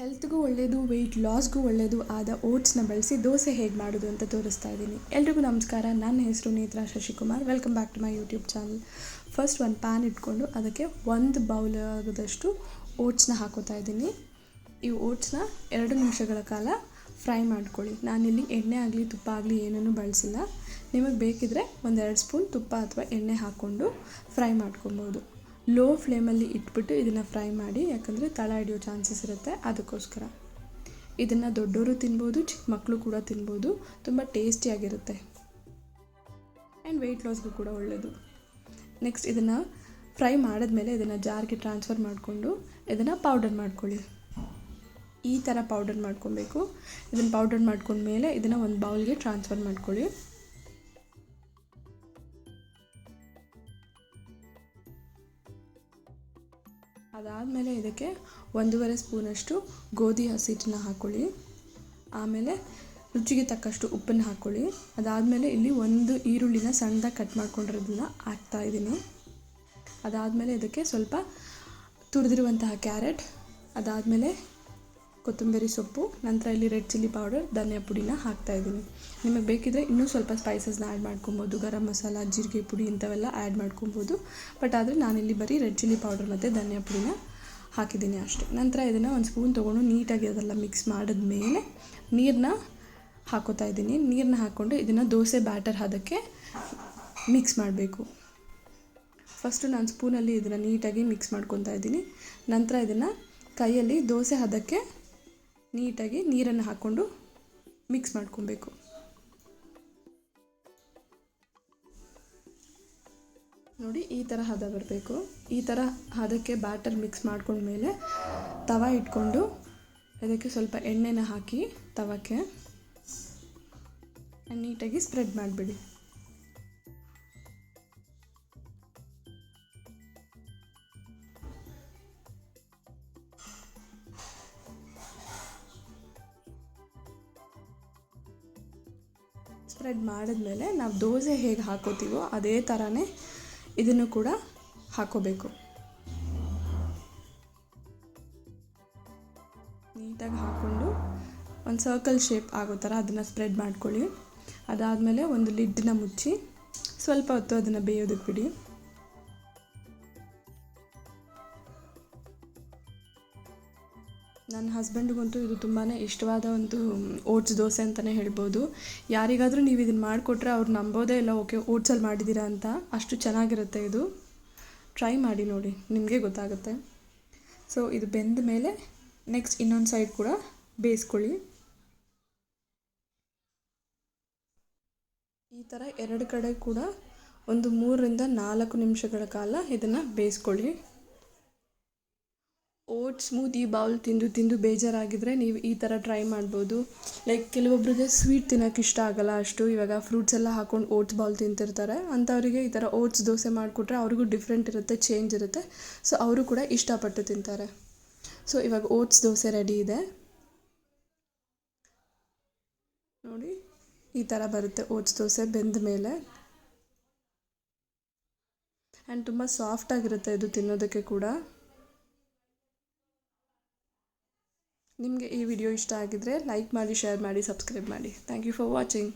ಹೆಲ್ತ್ಗೂ ಒಳ್ಳೆಯದು ವೆಯ್ಟ್ ಲಾಸ್ಗೂ ಒಳ್ಳೆಯದು ಆದ ಓಟ್ಸ್ನ ಬಳಸಿ ದೋಸೆ ಹೇಗೆ ಮಾಡೋದು ಅಂತ ತೋರಿಸ್ತಾ ಇದ್ದೀನಿ. ಎಲ್ರಿಗೂ ನಮಸ್ಕಾರ. ನನ್ನ ಹೆಸರು Netra Shashikumar. Welcome back to my YouTube channel first ಒಂದು ಪ್ಯಾನ್ ಇಟ್ಕೊಂಡು ಅದಕ್ಕೆ ಒಂದು ಬೌಲ್ ಆಗದಷ್ಟು ಓಟ್ಸ್ನ ಹಾಕೋತಾ ಇದ್ದೀನಿ. ಈ ಓಟ್ಸ್ನ ಎರಡು ನಿಮಿಷಗಳ ಕಾಲ ಫ್ರೈ ಮಾಡ್ಕೊಳ್ಳಿ. ನಾನಿಲ್ಲಿ ಎಣ್ಣೆ ಆಗಲಿ, ತುಪ್ಪ ಆಗಲಿ ಏನನ್ನೂ ಬಳಸಿಲ್ಲ. ನಿಮಗೆ ಬೇಕಿದ್ರೆ ಒಂದೆರಡು ಸ್ಪೂನ್ ತುಪ್ಪ ಅಥವಾ ಎಣ್ಣೆ ಹಾಕ್ಕೊಂಡು ಫ್ರೈ ಮಾಡ್ಕೊಬೋದು. ಲೋ ಫ್ಲೇಮಲ್ಲಿ ಇಟ್ಬಿಟ್ಟು ಇದನ್ನು ಫ್ರೈ ಮಾಡಿ, ಯಾಕಂದರೆ ತಳ ಹಿಡಿಯೋ ಚಾನ್ಸಸ್ ಇರುತ್ತೆ. ಅದಕ್ಕೋಸ್ಕರ. ಇದನ್ನು ದೊಡ್ಡವರು ತಿನ್ಬೋದು, ಚಿಕ್ಕ ಮಕ್ಕಳು ಕೂಡ ತಿನ್ಬೋದು. ತುಂಬ ಟೇಸ್ಟಿಯಾಗಿರುತ್ತೆ ಆ್ಯಂಡ್ ವೆಯ್ಟ್ ಲಾಸ್ಗೂ ಕೂಡ ಒಳ್ಳೆಯದು ನೆಕ್ಸ್ಟ್ ಇದನ್ನು ಫ್ರೈ ಮಾಡಿದ್ಮೇಲೆ ಇದನ್ನು ಜಾರ್ಗೆ ಟ್ರಾನ್ಸ್ಫರ್ ಮಾಡಿಕೊಂಡು, ಇದನ್ನು ಪೌಡರ್ ಮಾಡ್ಕೊಳ್ಳಿ. ಈ ಥರ ಪೌಡರ್ ಮಾಡ್ಕೊಬೇಕು. ಇದನ್ನು ಪೌಡರ್ ಮಾಡ್ಕೊಂಡ್ಮೇಲೆ ಇದನ್ನು ಒಂದು ಬೌಲ್ಗೆ ಟ್ರಾನ್ಸ್ಫರ್ ಮಾಡ್ಕೊಳ್ಳಿ. ಅದಾದಮೇಲೆ ಇದಕ್ಕೆ ಒಂದೂವರೆ ಸ್ಪೂನಷ್ಟು ಗೋಧಿ ಹಸಿಟ್ಟನ್ನ ಹಾಕ್ಕೊಳ್ಳಿ ಆಮೇಲೆ ರುಚಿಗೆ ತಕ್ಕಷ್ಟು ಉಪ್ಪನ್ನು ಹಾಕ್ಕೊಳ್ಳಿ ಅದಾದಮೇಲೆ ಇಲ್ಲಿ ಒಂದು ಈರುಳ್ಳಿನ ಸಣ್ಣದಾಗಿ ಕಟ್ ಮಾಡ್ಕೊಂಡಿರೋದನ್ನ ಹಾಕ್ತಾಯಿದ್ದೀನಿ ಅದಾದಮೇಲೆ ಇದಕ್ಕೆ ಸ್ವಲ್ಪ ತುರಿದಿರುವಂತಹ ಕ್ಯಾರೆಟ್, ಅದಾದಮೇಲೆ ಕೊತ್ತಂಬರಿ ಸೊಪ್ಪು, ನಂತರ ಇಲ್ಲಿ ರೆಡ್ ಚಿಲ್ಲಿ ಪೌಡರ್ ಧನಿಯಾ ಪುಡಿನ ಹಾಕ್ತಾಯಿದ್ದೀನಿ ನಿಮಗೆ ಬೇಕಿದ್ದರೆ ಇನ್ನೂ ಸ್ವಲ್ಪ ಸ್ಪೈಸಸ್ನ ಆ್ಯಡ್ ಮಾಡ್ಕೊಬೋದು. ಗರಂ ಮಸಾಲ, ಜೀರಿಗೆ ಪುಡಿ ಇಂಥವೆಲ್ಲ ಆ್ಯಡ್ ಮಾಡ್ಕೊಬೋದು. ಬಟ್ ಆದರೆ ನಾನಿಲ್ಲಿ ಬರೀ ರೆಡ್ ಚಿಲ್ಲಿ ಪೌಡರ್ ಮತ್ತು ಧನಿಯಾ ಪುಡಿನ ಹಾಕಿದ್ದೀನಿ ಅಷ್ಟೇ. ನಂತರ ಇದನ್ನು ಒಂದು ಸ್ಪೂನ್ ತೊಗೊಂಡು ನೀಟಾಗಿ ಅದೆಲ್ಲ ಮಿಕ್ಸ್ ಮಾಡಿದ ಮೇಲೆ ನೀರನ್ನ ಹಾಕೋತಾ ಇದ್ದೀನಿ. ನೀರನ್ನ ಹಾಕ್ಕೊಂಡು ಇದನ್ನು ದೋಸೆ ಬ್ಯಾಟರ್ ಅದಕ್ಕೆ ಮಿಕ್ಸ್ ಮಾಡಬೇಕು. ಫಸ್ಟು ನಾನು ಸ್ಪೂನಲ್ಲಿ ಇದನ್ನು ನೀಟಾಗಿ ಮಿಕ್ಸ್ ಮಾಡ್ಕೊತಾ ಇದ್ದೀನಿ. ನಂತರ ಇದನ್ನು ಕೈಯಲ್ಲಿ ದೋಸೆ ಹದಕ್ಕೆ ನೀಟಾಗಿ ನೀರನ್ನು ಹಾಕ್ಕೊಂಡು ಮಿಕ್ಸ್ ಮಾಡ್ಕೊಬೇಕು. ನೋಡಿ, ಈ ಥರ ಹದ ಬರಬೇಕು. ಈ ಥರ ಹದಕ್ಕೆ ಬ್ಯಾಟರ್ ಮಿಕ್ಸ್ ಮಾಡ್ಕೊಂಡ್ಮೇಲೆ ತವ ಇಟ್ಕೊಂಡು ಅದಕ್ಕೆ ಸ್ವಲ್ಪ ಎಣ್ಣೆನ ಹಾಕಿ ತವಕ್ಕೆ ನೀಟಾಗಿ ಸ್ಪ್ರೆಡ್ ಮಾಡಿಬಿಡಿ. ಸ್ಪ್ರೆಡ್ ಮಾಡಿದ್ಮೇಲೆ ನಾವು ದೋಸೆ ಹೇಗೆ ಹಾಕೋತೀವೋ ಅದೇ ಥರನೇ ಇದನ್ನು ಕೂಡ ಹಾಕೋಬೇಕು. ನೀಟಾಗಿ ಹಾಕ್ಕೊಂಡು ಒಂದು ಸರ್ಕಲ್ ಶೇಪ್ ಆಗೋ ಥರ ಅದನ್ನು ಸ್ಪ್ರೆಡ್ ಮಾಡ್ಕೊಳ್ಳಿ. ಅದಾದಮೇಲೆ ಒಂದು ಲಿಡ್ಡನ್ನ ಮುಚ್ಚಿ ಸ್ವಲ್ಪ ಹೊತ್ತು ಅದನ್ನು ಬೇಯೋದಕ್ಕೆ ಬಿಡಿ. ನನ್ನ ಹಸ್ಬೆಂಡಿಗಂತೂ ಇದು ತುಂಬಾ ಇಷ್ಟವಾದ ಒಂದು ಓಟ್ಸ್ ದೋಸೆ ಅಂತಲೇ ಹೇಳ್ಬೋದು. ಯಾರಿಗಾದರೂ ನೀವು ಇದನ್ನು ಮಾಡಿಕೊಟ್ರೆ ಅವ್ರು ನಂಬೋದೇ ಇಲ್ಲ, ಓಕೆ ಓಟ್ಸಲ್ಲಿ ಮಾಡಿದ್ದೀರಾ ಅಂತ. ಅಷ್ಟು ಚೆನ್ನಾಗಿರುತ್ತೆ ಇದು. ಟ್ರೈ ಮಾಡಿ ನೋಡಿ, ನಿಮಗೆ ಗೊತ್ತಾಗುತ್ತೆ. ಸೊ ಇದು ಬೆಂದ ಮೇಲೆ ನೆಕ್ಸ್ಟ್ ಇನ್ನೊಂದು ಸೈಡ್ ಕೂಡ ಬೇಯಿಸ್ಕೊಳ್ಳಿ. ಈ ಥರ ಎರಡು ಕಡೆ ಕೂಡ ಒಂದು ಮೂರರಿಂದ ನಾಲ್ಕು ನಿಮಿಷಗಳ ಕಾಲ ಇದನ್ನು ಬೇಯಿಸ್ಕೊಳ್ಳಿ. ಓಟ್ಸ್, ಸ್ಮೂದಿ, ಬೌಲ್ ತಿಂದು ತಿಂದು ಬೇಜಾರಾಗಿದ್ದರೆ ನೀವು ಈ ಥರ ಟ್ರೈ ಮಾಡ್ಬೋದು. ಲೈಕ್ ಕೆಲವೊಬ್ಬರಿಗೆ ಸ್ವೀಟ್ ತಿನ್ನೋಕೆ ಇಷ್ಟ ಆಗಲ್ಲ ಅಷ್ಟು. ಇವಾಗ ಫ್ರೂಟ್ಸ್ ಎಲ್ಲ ಹಾಕೊಂಡು ಓಟ್ಸ್, ಬೌಲ್ ತಿಂತಿರ್ತಾರೆ. ಅಂಥವರಿಗೆ ಈ ಥರ ಓಟ್ಸ್ ದೋಸೆ ಮಾಡಿಕೊಟ್ರೆ ಅವ್ರಿಗೂ ಡಿಫ್ರೆಂಟ್ ಇರುತ್ತೆ, ಚೇಂಜ್ ಇರುತ್ತೆ. ಸೊ ಅವರು ಕೂಡ ಇಷ್ಟಪಟ್ಟು ತಿಂತಾರೆ. ಸೊ ಇವಾಗ ಓಟ್ಸ್ ದೋಸೆ ರೆಡಿ ಇದೆ. ನೋಡಿ, ಈ ಥರ ಬರುತ್ತೆ ಓಟ್ಸ್ ದೋಸೆ ಬೆಂದ ಮೇಲೆ. ಆ್ಯಂಡ್ ತುಂಬ ಸಾಫ್ಟಾಗಿರುತ್ತೆ ಇದು ತಿನ್ನೋದಕ್ಕೆ ಕೂಡ. ನಿಮಗೆ ಈ ವಿಡಿಯೋ ಇಷ್ಟ ಆಗಿದ್ದರೆ ಲೈಕ್ ಮಾಡಿ ಶೇರ್ ಮಾಡಿ ಸಬ್ಸ್ಕ್ರೈಬ್ ಮಾಡಿ. Thank you for watching